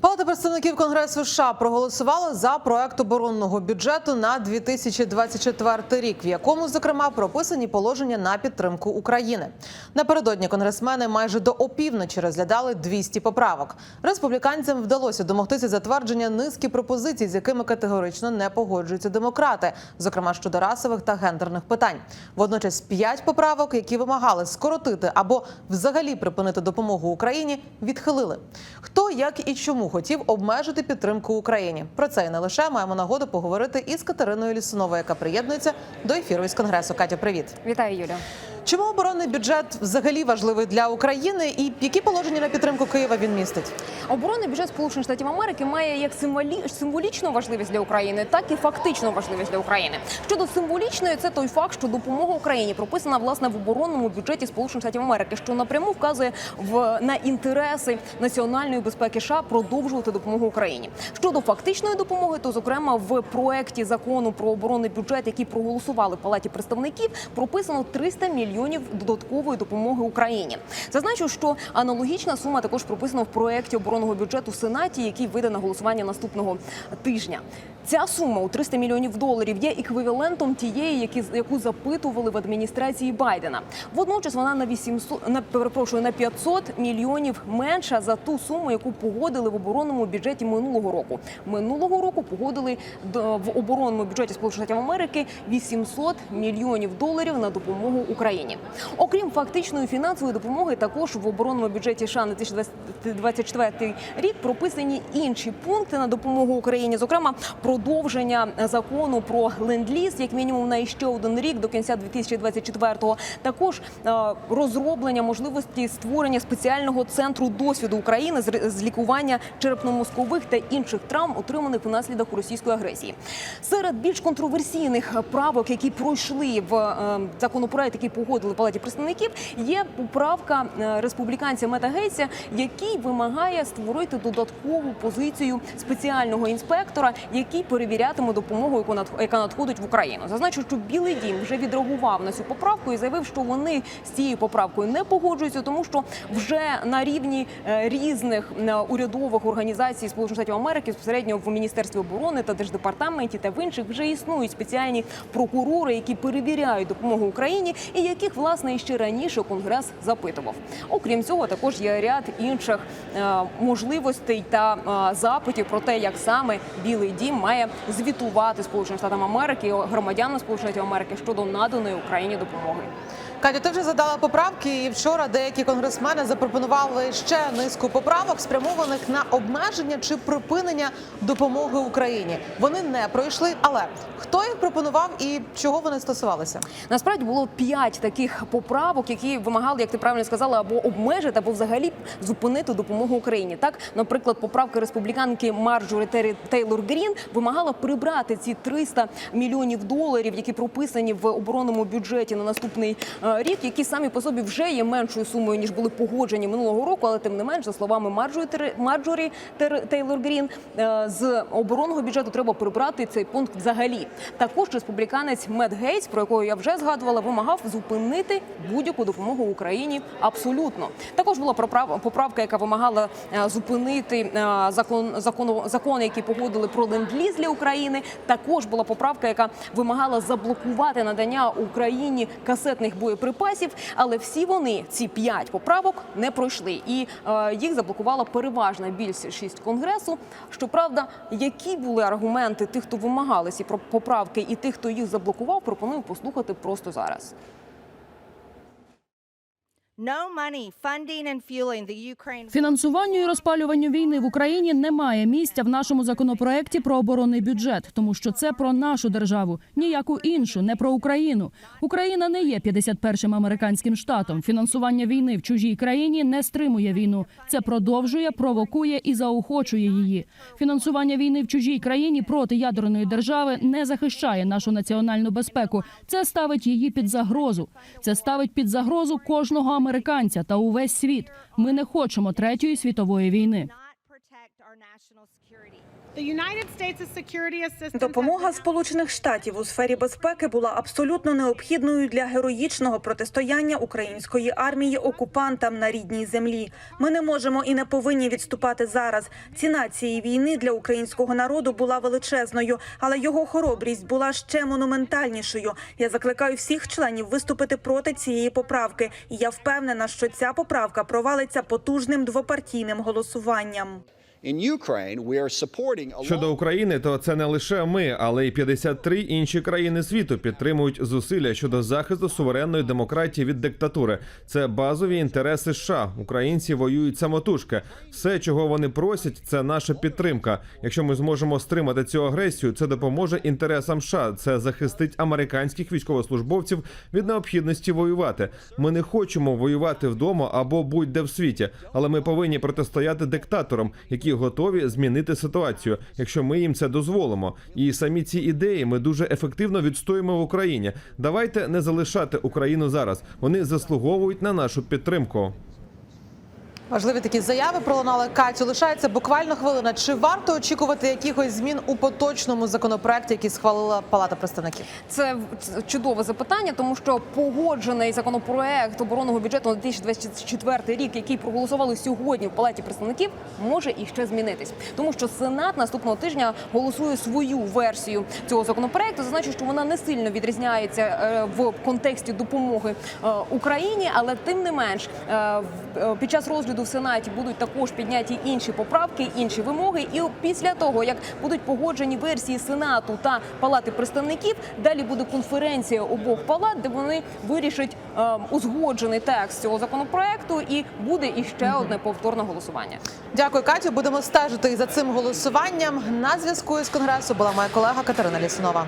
Палата представників Конгресу США проголосувала за проект оборонного бюджету на 2024 рік, в якому зокрема прописані положення на підтримку України. Напередодні конгресмени майже до опівночі розглядали 200 поправок. Республіканцям вдалося домогтися затвердження низки пропозицій, з якими категорично не погоджуються демократи, зокрема щодо расових та гендерних питань. Водночас п'ять поправок, які вимагали скоротити або взагалі припинити допомогу Україні, відхилили. Хто як і чому хотів обмежити підтримку Україні? Про це і не лише маємо нагоду поговорити із Катериною Лісуновою, яка приєднується до ефіру із конгресу. Катя, привіт. Вітаю, Юлю. Чому оборонний бюджет взагалі важливий для України, і які положення на підтримку Києва він містить? Оборонний бюджет Сполучених Штатів Америки має як символі... символічну важливість для України, так і фактичну важливість для України. Щодо символічної, це той факт, що допомога Україні прописана власне в оборонному бюджеті Сполучених Штатів Америки, що напряму вказує в на інтереси національної безпеки США продовжувати допомогу Україні. Щодо фактичної допомоги, то зокрема в проекті закону про оборонний бюджет, який проголосували в палаті представників, прописано 300 мільйонів додаткової допомоги Україні. Зазначу, що аналогічна сума також прописана в проекті оборонного бюджету в Сенаті, який вийде на голосування наступного тижня. Ця сума у 300 мільйонів доларів є еквівалентом тієї, які яку запитували в адміністрації Байдена. Водночас вона на 800, на перепрошую на 500 мільйонів менша за ту суму, яку погодили в оборонному бюджеті минулого року. Минулого року погодили в оборонному бюджеті Сполучених Штатів Америки 800 мільйонів доларів на допомогу Україні. Окрім фактичної фінансової допомоги, також в оборонному бюджеті США на 2024 рік прописані інші пункти на допомогу Україні, зокрема продовження закону про ленд-ліз, як мінімум на ще один рік до кінця 2024-го. Також е, розроблення можливості створення спеціального центру досвіду України з лікування черепно-мозкових та інших травм, отриманих внаслідок російської агресії. Серед більш контроверсійних правок, які пройшли в е, законопроект, який погодили палаті представників, є поправка е, республіканця Мета Гейтса, який вимагає створити додаткову позицію спеціального інспектора, який перевірятиме допомогу, яка надходить в Україну. Зазначу, що Білий Дім вже відреагував на цю поправку і заявив, що вони з цією поправкою не погоджуються, тому що вже на рівні е, різних урядових організацій Сполучених Штатів Америки, безпосередньо в міністерстві оборони та держдепартаменті та в інших вже існують спеціальні прокурори, які перевіряють допомогу Україні, і яких власне іще раніше конгрес запитував. Окрім цього, також є ряд інших е, можливостей та е, запитів про те, як саме Білий Дім має звітувати Сполученим Штатам Америки громадянам Сполучених Штатів Америки щодо наданої Україні допомоги. Катя, ти вже задала поправки, і вчора деякі конгресмени запропонували ще низку поправок, спрямованих на обмеження чи припинення допомоги Україні. Вони не пройшли, але хто їх пропонував і чого вони стосувалися? Насправді було п'ять таких поправок, які вимагали, як ти правильно сказала, або обмежити, або взагалі зупинити допомогу Україні. Так, наприклад, поправка республіканки Марджорі Террі Тейлор Грін вимагала прибрати ці 300 мільйонів доларів, які прописані в оборонному бюджеті на наступний е, рік, які самі по собі вже є меншою сумою ніж були погоджені минулого року, але тим не менш, за словами Марджорі Марджорі Тейлор Грін, е, з оборонного бюджету треба прибрати цей пункт взагалі. Також республіканець Мед Гейтс, про якого я вже згадувала, вимагав зупинити будь-яку допомогу Україні абсолютно. Також була поправка, яка вимагала е, зупинити е, закон закону закони, які погодили про ленд-ліз для України. Також була поправка, яка вимагала заблокувати надання Україні касетних боєприпасів. Але всі вони, ці п'ять поправок, не пройшли, і е, їх заблокувала переважна більшість конгресу. Щоправда, які були аргументи тих, хто вимагали ці поправки, і тих, хто їх заблокував, пропоную послухати просто зараз. Фінансуванню і розпалюванню війни в Україні немає місця в нашому законопроекті про оборонний бюджет, тому що це про нашу державу, ніяку іншу, не про Україну. Україна не є 51-м американським штатом. Фінансування війни в чужій країні не стримує війну. Це продовжує, провокує і заохочує її. Фінансування війни в чужій країні проти ядерної держави не захищає нашу національну безпеку. Це ставить її під загрозу. Це ставить під загрозу кожного американця та увесь світ. Ми не хочемо третьої світової війни. Допомога Сполучених Штатів у сфері безпеки була абсолютно необхідною для героїчного протистояння української армії окупантам на рідній землі. Ми не можемо і не повинні відступати зараз. Ціна цієї війни для українського народу була величезною, але його хоробрість була ще монументальнішою. Я закликаю всіх членів виступити проти цієї поправки, і я впевнена, що ця поправка провалиться потужним двопартійним голосуванням. Щодо України, то це не лише ми, але й 53 інші країни світу підтримують зусилля щодо захисту суверенної демократії від диктатури. Це базові інтереси США. Українці воюють самотужки. Все, чого вони просять, це наша підтримка. Якщо ми зможемо стримати цю агресію, це допоможе інтересам США. Це захистить американських військовослужбовців від необхідності воювати. Ми не хочемо воювати вдома або будь-де в світі, але ми повинні протистояти диктаторам, які готові змінити ситуацію, якщо ми їм це дозволимо. І самі ці ідеї ми дуже ефективно відстоїмо в Україні. Давайте не залишати Україну зараз. Вони заслуговують на нашу підтримку. Важливі такі заяви пролунали Катю. Лишається буквально хвилина. Чи варто очікувати якихось змін у поточному законопроекті, який схвалила Палата представників? Це чудове запитання, тому що погоджений законопроект оборонного бюджету на 2024 рік, який проголосували сьогодні в палаті представників, може і ще змінитись, тому що Сенат наступного тижня голосує свою версію цього законопроекту. Зазначу, що вона не сильно відрізняється е, в контексті допомоги е, Україні, але тим не менш е, під час розгляду в Сенаті будуть також підняті інші поправки, інші вимоги. І після того, як будуть погоджені версії Сенату та Палати представників, далі буде конференція обох палат, де вони вирішать е, узгоджений текст цього законопроекту, і буде іще одне повторне голосування. Дякую, Катю. Будемо стежити і за цим голосуванням. На зв'язку із конгресу була моя колега Катерина Лісунова.